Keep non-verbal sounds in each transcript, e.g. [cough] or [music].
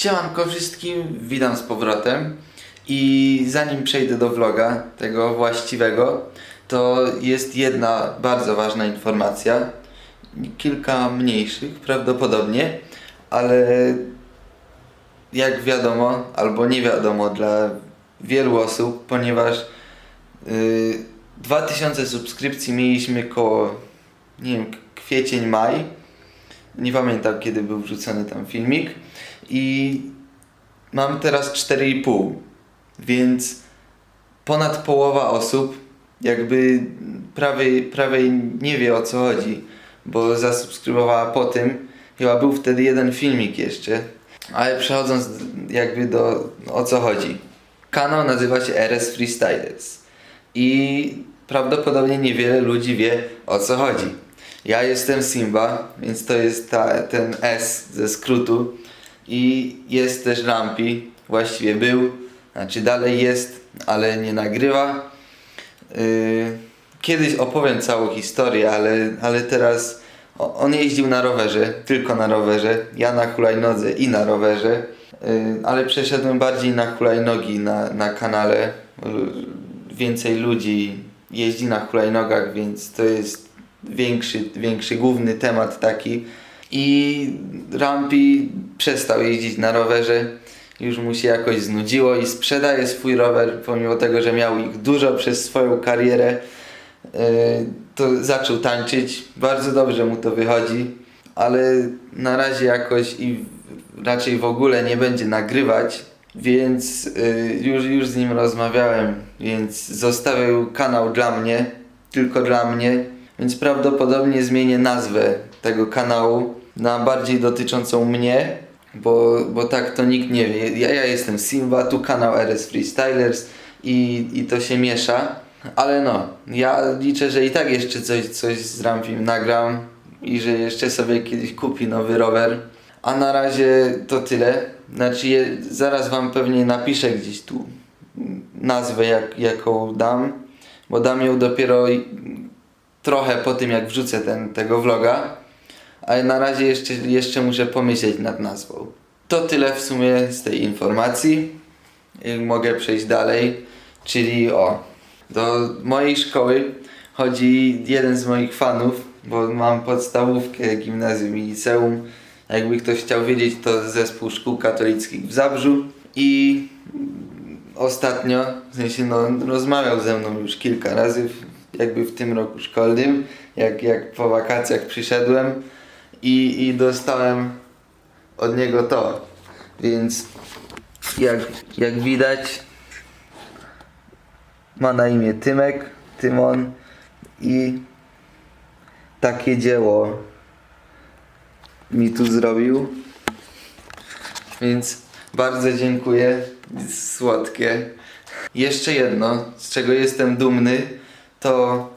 Siemanko wszystkim, witam z powrotem. I zanim przejdę do vloga, tego właściwego, to jest jedna bardzo ważna informacja, kilka mniejszych prawdopodobnie, ale jak wiadomo, albo nie wiadomo dla wielu osób, ponieważ yy, 2000 subskrypcji mieliśmy koło, nie wiem, kwiecień, maj, nie pamiętam kiedy był wrzucony tam filmik i mam teraz 4,5, więc ponad połowa osób jakby prawie, prawie nie wie o co chodzi, bo zasubskrybowała po tym, chyba był wtedy jeden filmik jeszcze, ale przechodząc jakby do o co chodzi. Kanał nazywa się RS Freestylers i prawdopodobnie niewiele ludzi wie o co chodzi. Ja jestem Simba, więc to jest ta, ten S ze skrótu i jest też Rampi, właściwie był, znaczy dalej jest, ale nie nagrywa. Yy, kiedyś opowiem całą historię, ale, ale teraz on jeździł na rowerze, tylko na rowerze, ja na hulajnodze i na rowerze, yy, ale przeszedłem bardziej na hulajnogi na, na kanale. Yy, Więcej ludzi jeździ na hulajnogach, więc to jest większy, większy główny temat taki. I Rampi przestał jeździć na rowerze, już mu się jakoś znudziło i sprzedaje swój rower, pomimo tego, że miał ich dużo przez swoją karierę. Yy, To zaczął tańczyć, bardzo dobrze mu to wychodzi, ale na razie jakoś i raczej w ogóle nie będzie nagrywać, więc yy, już, już z nim rozmawiałem, więc zostawił kanał dla mnie, tylko dla mnie, więc prawdopodobnie zmienię nazwę tego kanału na bardziej dotyczącą mnie, bo, bo tak to nikt nie wie. Ja, ja jestem Simba, tu kanał RS Freestylers i, i to się miesza. Ale no, ja liczę, że i tak jeszcze coś, coś z Rampim nagram i że jeszcze sobie kiedyś kupi nowy rower. A na razie to tyle. Znaczy, je, zaraz wam pewnie napiszę gdzieś tu nazwę, jak, jaką dam, bo dam ją dopiero trochę po tym, jak wrzucę ten, tego vloga, ale na razie jeszcze, jeszcze muszę pomyśleć nad nazwą. To tyle w sumie z tej informacji. I mogę przejść dalej, czyli o, do mojej szkoły chodzi jeden z moich fanów, bo mam podstawówkę, gimnazjum i liceum. Jakby ktoś chciał wiedzieć, to zespół szkół katolickich w Zabrzu i ostatnio, w sensie no, rozmawiał ze mną już kilka razy, jakby w tym roku szkolnym, jak, jak po wakacjach przyszedłem i, i dostałem od niego to. Więc jak, jak widać, ma na imię Tymek, Tymon i takie dzieło mi tu zrobił. Więc bardzo dziękuję. Słodkie. Jeszcze jedno, z czego jestem dumny, to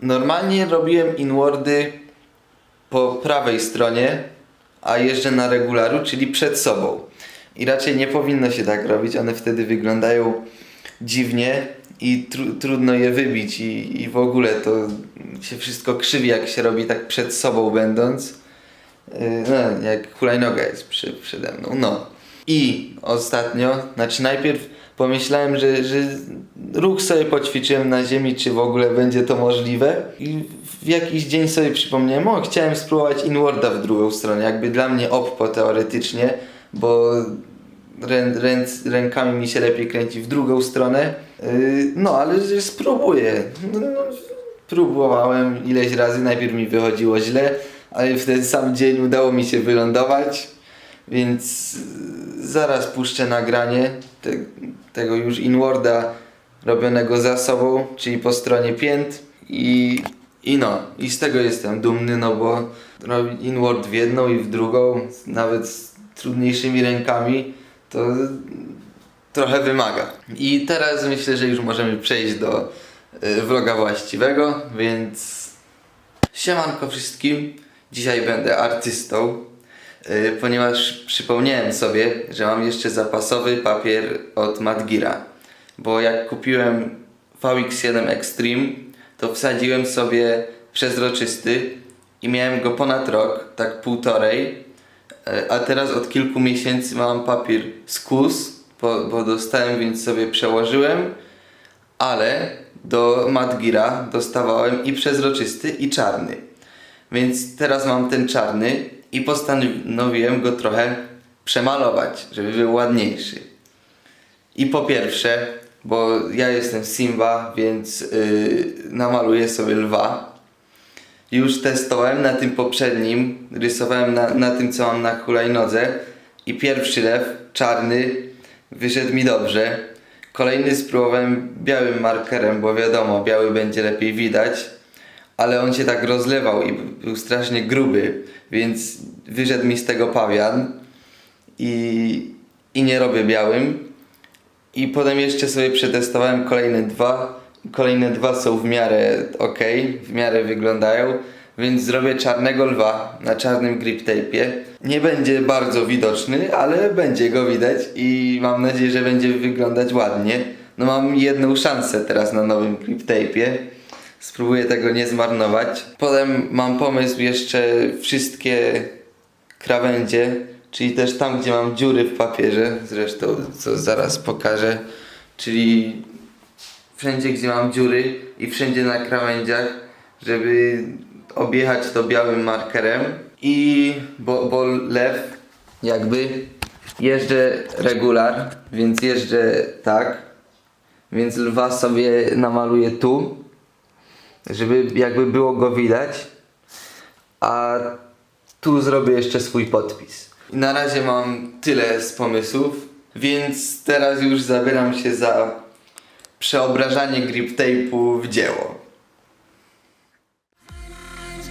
normalnie robiłem inwardy po prawej stronie, a jeżdżę na regularu, czyli przed sobą. I raczej nie powinno się tak robić, one wtedy wyglądają dziwnie i tru, trudno je wybić i, i w ogóle to się wszystko krzywi jak się robi tak przed sobą będąc. Yy, No, jak hulajnoga jest przy, przede mną. No. I ostatnio, znaczy najpierw pomyślałem, że, że ruch sobie poćwiczyłem na ziemi, czy w ogóle będzie to możliwe. I w jakiś dzień sobie przypomniałem, o, chciałem spróbować inwarda w drugą stronę, jakby dla mnie oppo teoretycznie, bo rę, ręc, rękami mi się lepiej kręci w drugą stronę. Yy, no, ale że spróbuję. No, no, próbowałem ileś razy, najpierw mi wychodziło źle, ale w ten sam dzień udało mi się wylądować, więc zaraz puszczę nagranie te, tego już inwarda robionego za sobą, czyli po stronie pięt i, i no, i z tego jestem dumny, no bo robić inward w jedną i w drugą, nawet z trudniejszymi rękami, to trochę wymaga. I teraz myślę, że już możemy przejść do y, vloga właściwego, więc siemanko wszystkim. Dzisiaj będę artystą, ponieważ przypomniałem sobie, że mam jeszcze zapasowy papier od Madgira. Bo jak kupiłem VX7 Extreme, to wsadziłem sobie przezroczysty i miałem go ponad rok, tak półtorej, E, A teraz od kilku miesięcy mam papier z bo, bo dostałem, więc sobie przełożyłem, ale do Madgira dostawałem i przezroczysty, i czarny. Więc teraz mam ten czarny i postanowiłem go trochę przemalować, żeby był ładniejszy. I po pierwsze, bo ja jestem Simba, więc yy, namaluję sobie lwa. Już testowałem na tym poprzednim, rysowałem na, na tym, co mam na hulajnodze i pierwszy lew, czarny, wyszedł mi dobrze. Kolejny spróbowałem białym markerem, bo wiadomo, biały będzie lepiej widać, ale on się tak rozlewał i był strasznie gruby, więc wyszedł mi z tego pawian i, i nie robię białym. I potem jeszcze sobie przetestowałem kolejne dwa. Kolejne dwa są w miarę ok, w miarę wyglądają, więc zrobię czarnego lwa na czarnym grip tape'ie. Nie będzie bardzo widoczny, ale będzie go widać i mam nadzieję, że będzie wyglądać ładnie. No mam jedną szansę teraz na nowym grip tape'ie. Spróbuję tego nie zmarnować. Potem mam pomysł jeszcze wszystkie krawędzie, czyli też tam, gdzie mam dziury w papierze, zresztą co zaraz pokażę, czyli wszędzie, gdzie mam dziury i wszędzie na krawędziach, żeby objechać to białym markerem. I bo, bo lew jakby jeżdżę regular, więc jeżdżę tak, więc lwa sobie namaluję tu, żeby jakby było go widać, a tu zrobię jeszcze swój podpis. Na razie mam tyle z pomysłów, więc teraz już zabieram się za przeobrażanie grip tape'u w dzieło. As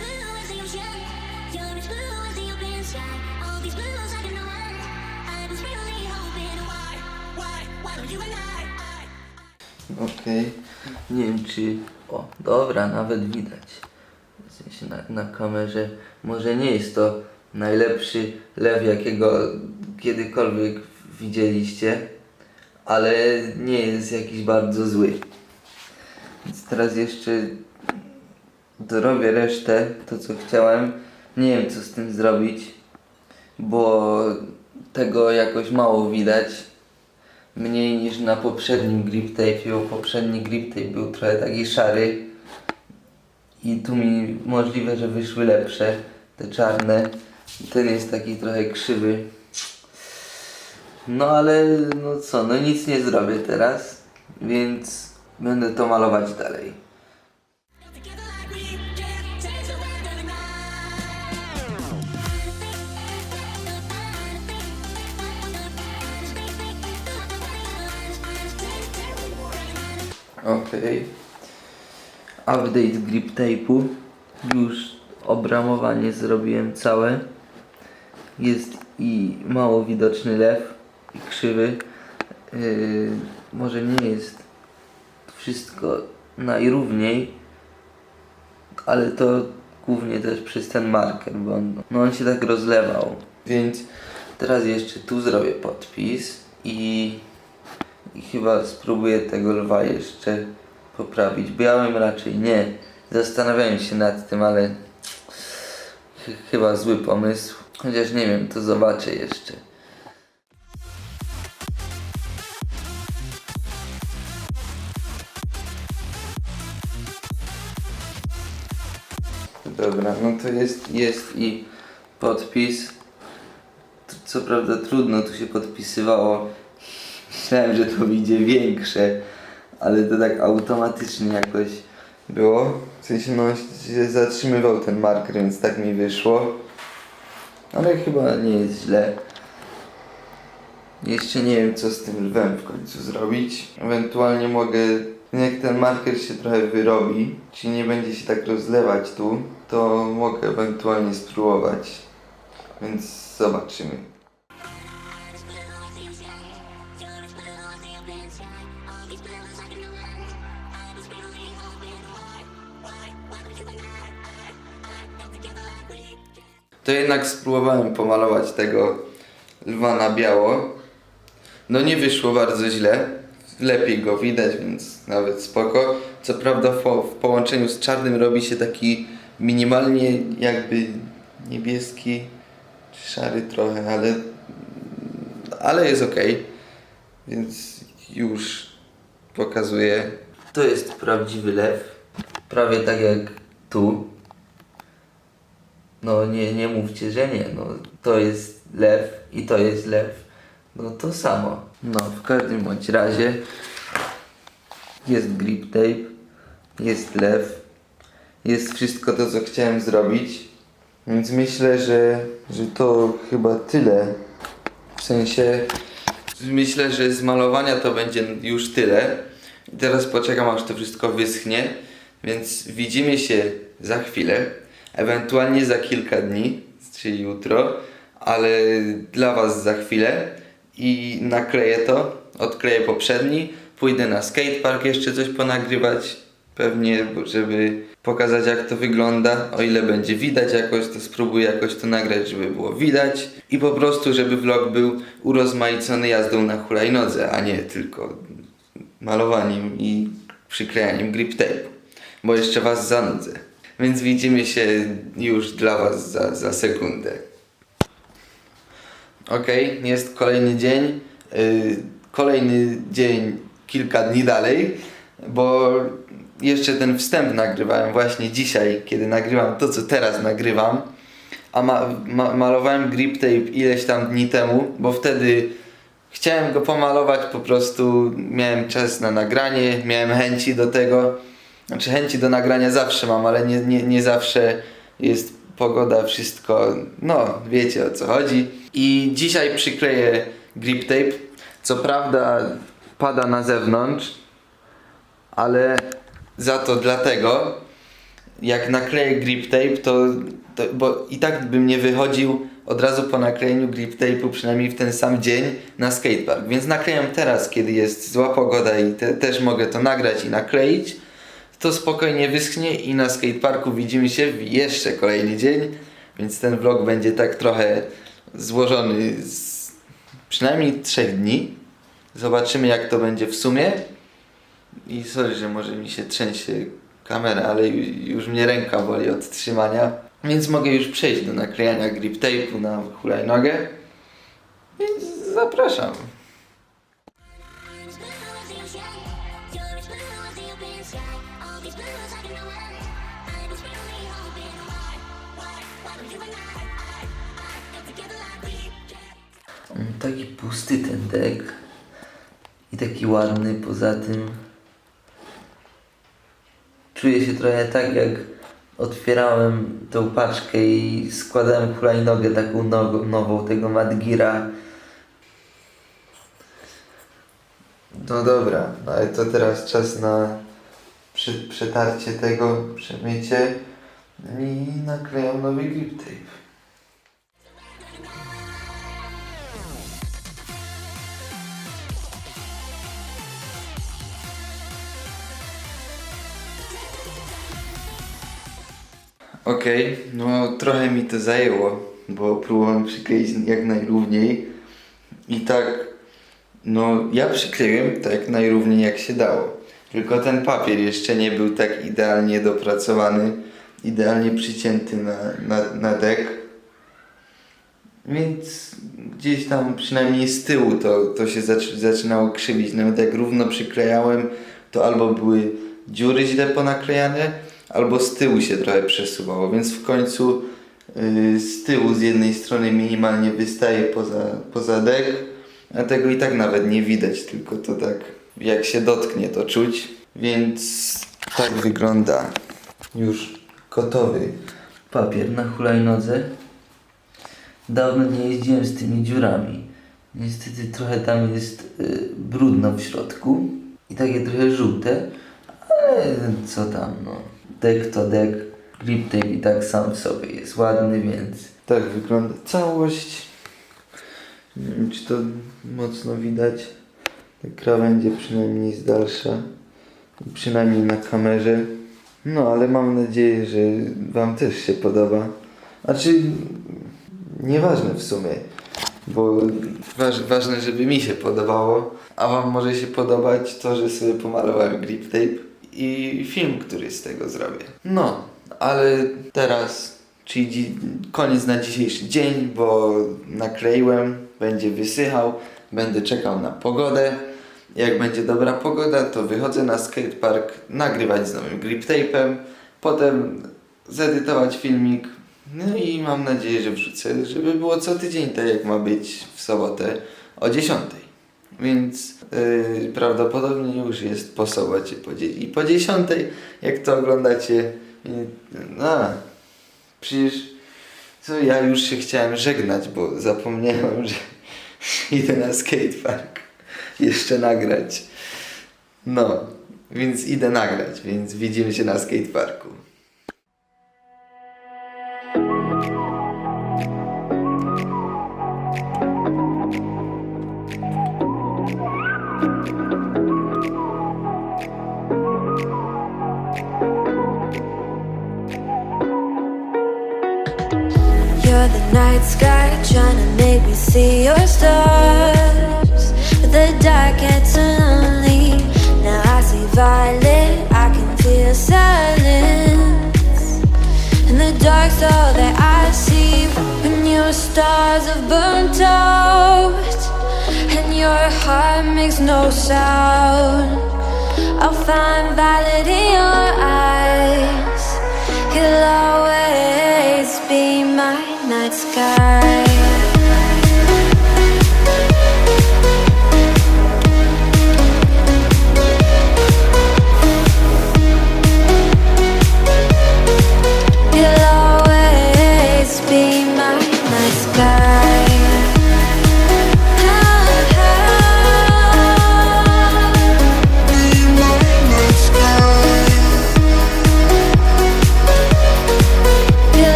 blue Nie wiem czy... O, dobra, nawet widać. W sensie na, na kamerze. Może nie jest to najlepszy lew, jakiego kiedykolwiek widzieliście, ale nie jest jakiś bardzo zły. Więc teraz jeszcze dorobię resztę, to co chciałem. Nie wiem co z tym zrobić, bo tego jakoś mało widać. Mniej niż na poprzednim grip tape, bo poprzedni grip tape był trochę taki szary. I tu mi możliwe, że wyszły lepsze, te czarne. Ten jest taki trochę krzywy. No ale no co, no nic nie zrobię teraz, więc będę to malować dalej. Okej. Update grip tape'u. Już obramowanie zrobiłem całe. Jest i mało widoczny lew i krzywy. Yy, może nie jest wszystko najrówniej, ale to głównie też przez ten marker, bo on, no on się tak rozlewał. Więc teraz jeszcze tu zrobię podpis i i chyba spróbuję tego lwa jeszcze poprawić. Białym raczej nie. Zastanawiałem się nad tym, ale ch- chyba zły pomysł. Chociaż nie wiem, to zobaczę jeszcze. Dobra, no to jest, jest i podpis. Co prawda trudno tu się podpisywało. Myślałem, że to wyjdzie większe, ale to tak automatycznie jakoś było. W sensie no się zatrzymywał ten marker, więc tak mi wyszło. Ale chyba nie jest źle. Jeszcze nie wiem co z tym lwem w końcu zrobić. Ewentualnie mogę, jak ten marker się trochę wyrobi, czyli nie będzie się tak rozlewać tu, to mogę ewentualnie spróbować. Więc zobaczymy. To jednak spróbowałem pomalować tego lwa na biało. No nie wyszło bardzo źle. Lepiej go widać, więc nawet spoko. Co prawda w, w połączeniu z czarnym robi się taki minimalnie jakby niebieski szary trochę, ale, ale jest ok. Więc już pokazuję. To jest prawdziwy lew. Prawie tak jak tu. No nie, nie mówcie, że nie. No, to jest lew i to jest lew. No to samo. No w każdym bądź razie jest grip tape, jest lew, jest wszystko to co chciałem zrobić. Więc myślę, że, że to chyba tyle. W sensie myślę, że z malowania to będzie już tyle. Teraz poczekam aż to wszystko wyschnie. Więc widzimy się za chwilę, ewentualnie za kilka dni, czyli jutro, ale dla Was za chwilę i nakleję to, odkleję poprzedni, pójdę na skatepark jeszcze coś ponagrywać, pewnie, żeby pokazać jak to wygląda, o ile będzie widać jakoś, to spróbuję jakoś to nagrać, żeby było widać i po prostu, żeby vlog był urozmaicony jazdą na hulajnodze, a nie tylko malowaniem i przyklejaniem grip tape, bo jeszcze Was zanudzę. Więc widzimy się już dla Was za, za sekundę. Okej, jest kolejny dzień. Yy, kolejny dzień kilka dni dalej, bo jeszcze ten wstęp nagrywałem właśnie dzisiaj, kiedy nagrywam to, co teraz nagrywam. A ma, ma, malowałem grip tape ileś tam dni temu, bo wtedy chciałem go pomalować, po prostu miałem czas na nagranie, miałem chęci do tego. Znaczy chęci do nagrania zawsze mam, ale nie, nie, nie zawsze jest pogoda, wszystko, no wiecie o co chodzi. I dzisiaj przykleję grip tape. Co prawda pada na zewnątrz, ale za to dlatego, jak nakleję grip tape, to, to bo i tak bym nie wychodził od razu po naklejeniu grip tape'u, przynajmniej w ten sam dzień na skatepark. Więc naklejam teraz, kiedy jest zła pogoda i te, też mogę to nagrać i nakleić. To spokojnie wyschnie i na skateparku widzimy się w jeszcze kolejny dzień, więc ten vlog będzie tak trochę złożony z przynajmniej trzech dni. Zobaczymy jak to będzie w sumie. I sorry, że może mi się trzęsie kamera, ale ju- już mnie ręka boli od trzymania. Więc mogę już przejść do naklejania grip tape'u na hulajnogę. Więc zapraszam. Taki pusty ten dek. I taki ładny poza tym. Czuję się trochę tak jak otwierałem tą paczkę i składałem hulajnogę taką nową, nową tego Madgira. No dobra, no ale to teraz czas na przy, przetarcie tego, przemycie i naklejam nowy grip tape. Okej, no trochę mi to zajęło, bo próbowałem przykleić jak najrówniej i tak, no ja przykleiłem tak najrówniej jak się dało. Tylko ten papier jeszcze nie był tak idealnie dopracowany, idealnie przycięty na, na, na dek. Więc gdzieś tam przynajmniej z tyłu to, to się zac- zaczynało krzywić. Nawet jak równo przyklejałem, to albo były dziury źle ponaklejane, albo z tyłu się trochę przesuwało. Więc w końcu yy, z tyłu z jednej strony minimalnie wystaje poza, poza dek, a tego i tak nawet nie widać, tylko to tak jak się dotknie to czuć. Więc tak wygląda już gotowy papier na hulajnodze. Dawno nie jeździłem z tymi dziurami. Niestety trochę tam jest y, brudno w środku i takie trochę żółte, ale co tam no. Dek to dek, grip tape i tak sam w sobie jest ładny, więc... Tak wygląda całość. Nie wiem czy to mocno widać. Te krawędzie przynajmniej z dalsza. Przynajmniej na kamerze. No ale mam nadzieję, że Wam też się podoba. Znaczy, nieważne w sumie, bo waż, ważne, żeby mi się podobało, a Wam może się podobać to, że sobie pomalowałem grip tape i film, który z tego zrobię. No, ale teraz czyli koniec na dzisiejszy dzień, bo nakleiłem, będzie wysychał, będę czekał na pogodę. Jak będzie dobra pogoda, to wychodzę na skatepark, nagrywać z nowym grip tape'em, potem zedytować filmik. No i mam nadzieję, że wrzucę, żeby było co tydzień, tak jak ma być w sobotę o 10. Więc yy, prawdopodobnie już jest po sobocie po i po 10, jak to oglądacie. Yy, no, przecież co ja już się chciałem żegnać, bo zapomniałem, że [laughs] idę na skatepark jeszcze nagrać. No, więc idę nagrać, więc widzimy się na skateparku. Stars have burnt out, and your heart makes no sound. I'll find violet in your eyes. You'll always be my night sky.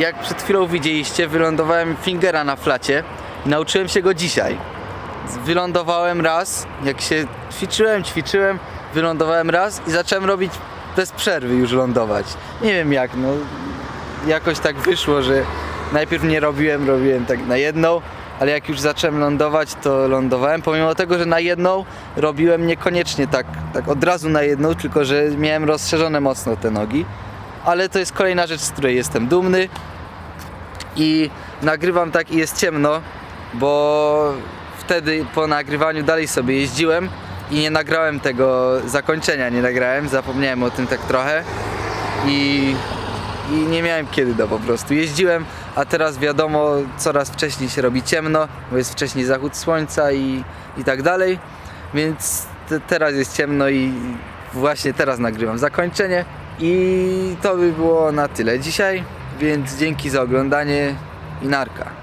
Jak przed chwilą widzieliście, wylądowałem fingera na flacie nauczyłem się go dzisiaj. Wylądowałem raz, jak się ćwiczyłem, ćwiczyłem, wylądowałem raz i zacząłem robić bez przerwy już lądować. Nie wiem jak, no jakoś tak wyszło, że najpierw nie robiłem, robiłem tak na jedną, ale jak już zacząłem lądować, to lądowałem, pomimo tego, że na jedną robiłem niekoniecznie tak, tak od razu na jedną, tylko że miałem rozszerzone mocno te nogi. Ale to jest kolejna rzecz, z której jestem dumny. I nagrywam tak i jest ciemno, bo wtedy po nagrywaniu dalej sobie jeździłem i nie nagrałem tego zakończenia, nie nagrałem, zapomniałem o tym tak trochę. I, i nie miałem kiedy do po prostu. Jeździłem, a teraz wiadomo, coraz wcześniej się robi ciemno, bo jest wcześniej zachód słońca i, i tak dalej, więc te, teraz jest ciemno i właśnie teraz nagrywam zakończenie i to by było na tyle dzisiaj, więc dzięki za oglądanie i narka.